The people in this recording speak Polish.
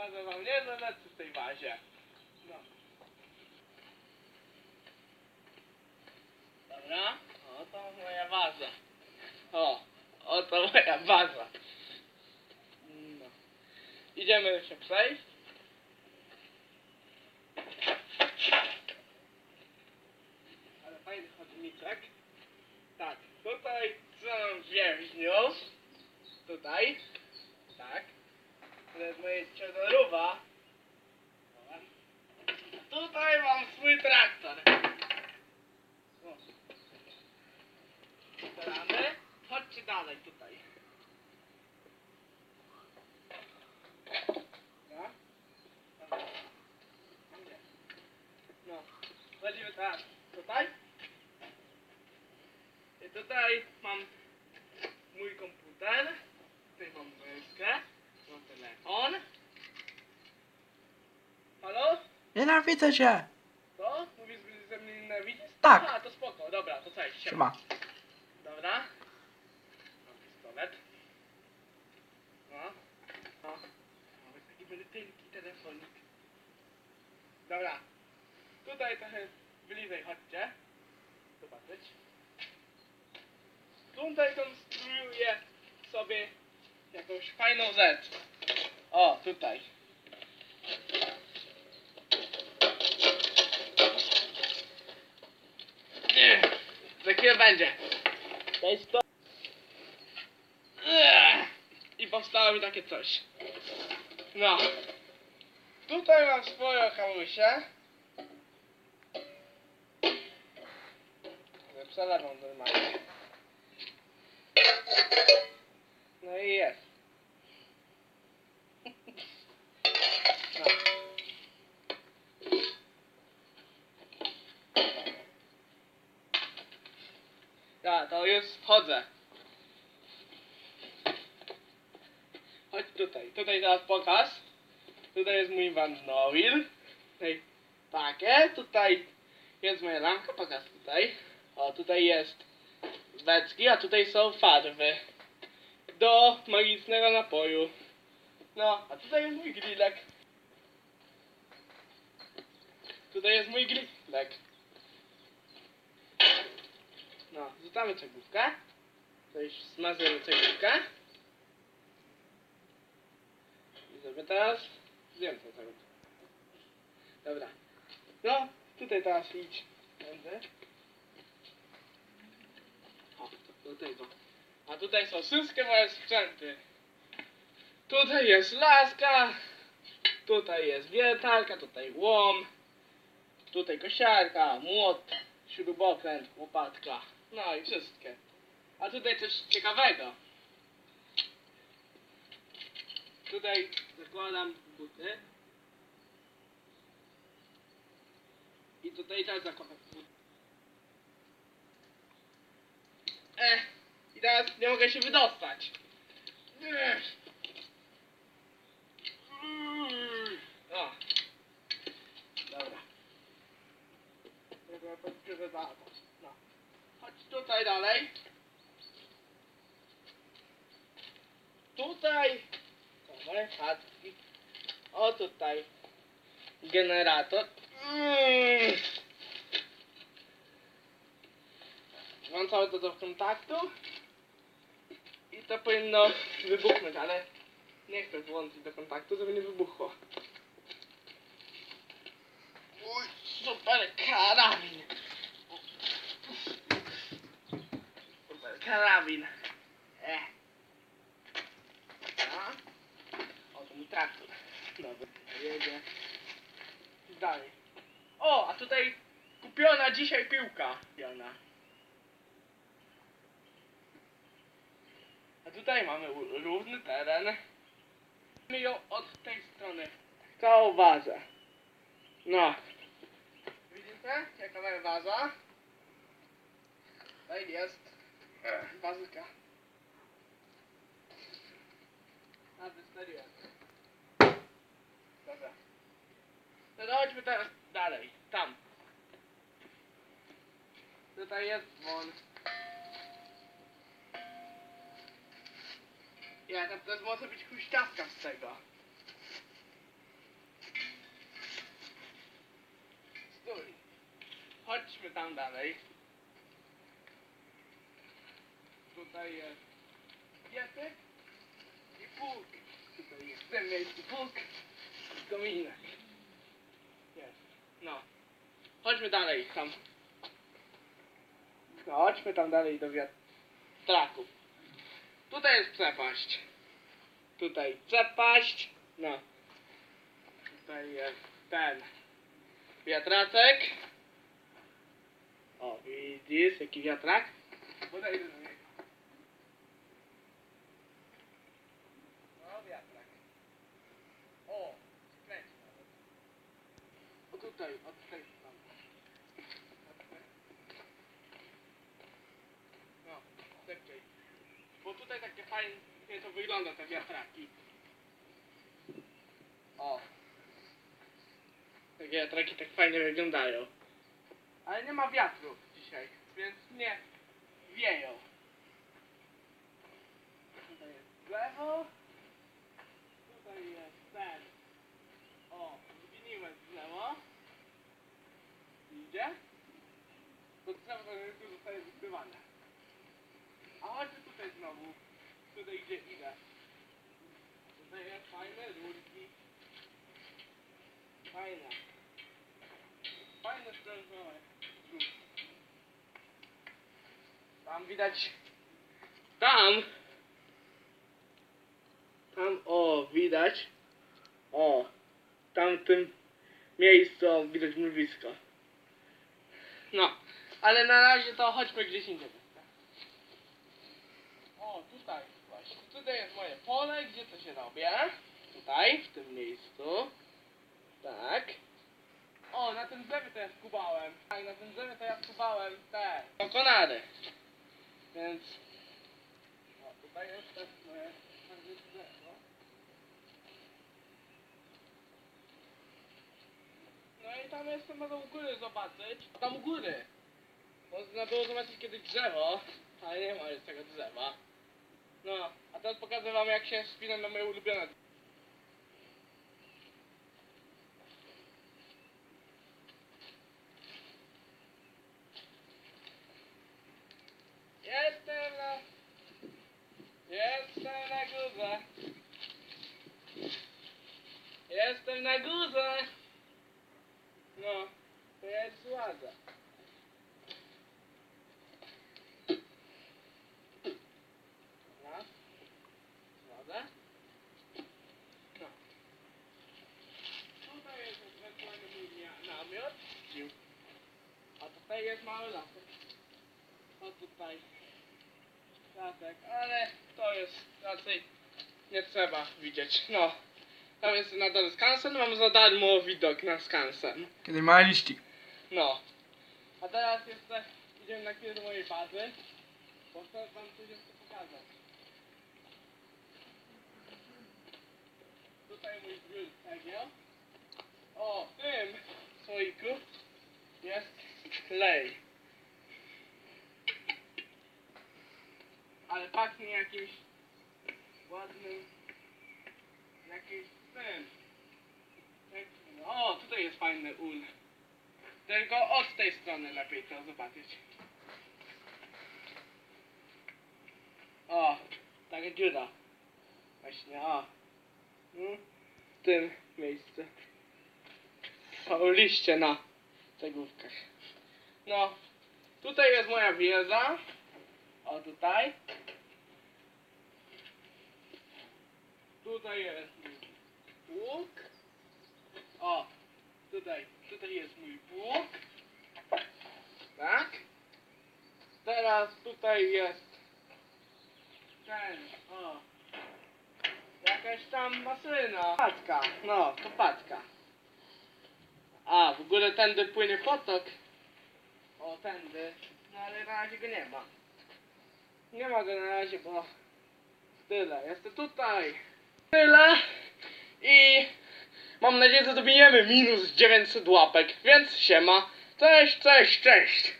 pokażę wam niezłe rzeczy w tej bazie. No. Dobra, oto moja baza. O, oto moja baza. No. Idziemy się przejść. Ale fajny chodniczek. Tak, tutaj są więźniów. Tutaj. Tak. Jest moje ciężarówka. Tutaj mam swój traktor. O. Chodźcie dalej tutaj. No. No. Wchodzimy teraz tutaj. I tutaj mam mój komputer. Tutaj mam myszkę. Mam telefon. Halo? Nienawidzę cię! Co? Mówisz, że ze mnie nienawidzisz? Tak. A, to spoko. Dobra, to cześć. Siema. Dobra. Mam pistolet. No. No. Mamy taki wielki telefonik. Dobra. Tutaj trochę bliżej chodźcie. Zobaczyć. Tutaj konstruuję sobie jakąś fajną rzecz. O, tutaj. Za chwilę będzie. To. Ech, I powstało mi takie coś. No. Tutaj mam swoją kałusię. Ale Przelewam normalnie. No i jest. No. To już wchodzę. Chodź tutaj. Tutaj teraz pokaż. Tutaj jest mój Van Noil. Tutaj takie. Tutaj jest moja lampka. Pokaż tutaj. O, tutaj jest beczki, a tutaj są farby. Do magicznego napoju. No, a tutaj jest mój grillek. Tutaj jest mój grillek. No, rzucamy cegłówkę. Tutaj smazujemy cegłówkę. I sobie teraz zjem cegłówkę. Dobra. No, tutaj teraz idź. Będę. O, to do tego. A tutaj są wszystkie moje sprzęty. Tutaj jest laska. Tutaj jest wiertarka, tutaj łom. Tutaj kosiarka, młot, śrubokręt, łopatka. No i wszystkie. A tutaj coś ciekawego. Tutaj zakładam buty. I tutaj też zakładam buty. Ech, i teraz nie mogę się wydostać. Ech. O. Dobra. Dobra, to biorę za- No. Chodź tutaj dalej. Tutaj. O tutaj. Generator. Mm. Włączamy to do kontaktu. I to powinno wybuchnąć, ale nie chcę włączyć do kontaktu, żeby nie wybuchło. Uj, super karabin. Karabin. E. A? O, to mój traktor. Dobra, jedzie. Dalej. O, a tutaj kupiona dzisiaj piłka. Jana. A tutaj mamy równy teren. Mamy ją od tej strony. Całą wazę. No. Widzicie? Ciekawa waza. Tutaj jest Bazuka. A, wystarczyłem. Dobra. No chodźmy teraz dalej, tam. Tutaj jest dzwon. Ja tam też może być huśtawka z tego. Stój. Chodźmy tam dalej. Tutaj jest piecyk i pług. Tutaj jest miejscu pług i kominek. Jest. No. Chodźmy dalej tam. No, chodźmy tam dalej do wiatraków. Tutaj jest przepaść. Tutaj przepaść. No. Tutaj jest ten wiatraczek. O, widzisz jaki wiatrak? Podejdę do niego. No, wiatrak. O, skręć nawet. O tutaj, o tutaj tam. O tutaj. No, szybciej. Bo tutaj takie fajnie to wygląda, te wiatraki. O. Takie wiatraki tak fajnie wyglądają. Ale nie ma wiatru dzisiaj, więc nie wieją. Tutaj jest drzewo. Tutaj jest ten. O, zginiłe drzewo. Idzie? To drzewo to już zostaje zbywane. A chodźmy tutaj znowu. Tutaj gdzie idę. Tutaj jest fajne rurki. Fajne. Fajne sprężone. Tam widać. Tam. Tam o widać. O. Tam w tym miejscu widać mrowisko. No. Ale na razie to chodźmy gdzieś indziej. O, tutaj właśnie. Tutaj jest moje pole, gdzie to się robię. Tutaj, w tym miejscu. Tak. O, na tym drzewie to ja skubałem. Tak, na tym drzewie to ja skubałem te pokonane. Więc... O, tutaj jest też moje drzewo. No i tam jestem, mogę u góry zobaczyć. Tam u góry. Można było zobaczyć kiedyś drzewo, ale nie ma już tego drzewa. No, a teraz pokażę wam jak się wspina na moje ulubione Jestem na... Jestem na górze. Jestem na górze. No, to jest ładza. Raz. Ładza. No. Tutaj jest ewentualnie mój namiot. A tutaj jest mały lasek. O tutaj. Lasek, ale to jest raczej nie trzeba widzieć. No. Tam jest na dole skansen, mam za darmo widok na skansen. Kiedy ma liści. No. A teraz jeszcze idziemy na chwilę do mojej bazy. Bo chcę wam coś jeszcze pokazać. Tutaj mój zbiór cegieł. O, w tym słoiku jest klej. Ale pachnie jakimś ładnym jakimś tym. O, tutaj jest fajny ul. Tylko od tej strony lepiej to zobaczyć. O, taka dziura. Właśnie, o. Mm, W tym miejscu. Są liście na cegówkach. No, tutaj jest moja wieża. O, tutaj. Tutaj jest mój łuk. O, tutaj, tutaj jest mój pług. Tak. Teraz tutaj jest ten, o. Jakaś tam maszyna. Patka, no, to patka. A, w ogóle tędy płynie potok. O, tędy. No ale na razie go nie ma. Nie ma go na razie, bo tyle. Jestem tutaj. Tyle. I mam nadzieję, że dobijemy minus 900 łapek, więc siema. Cześć, cześć, cześć.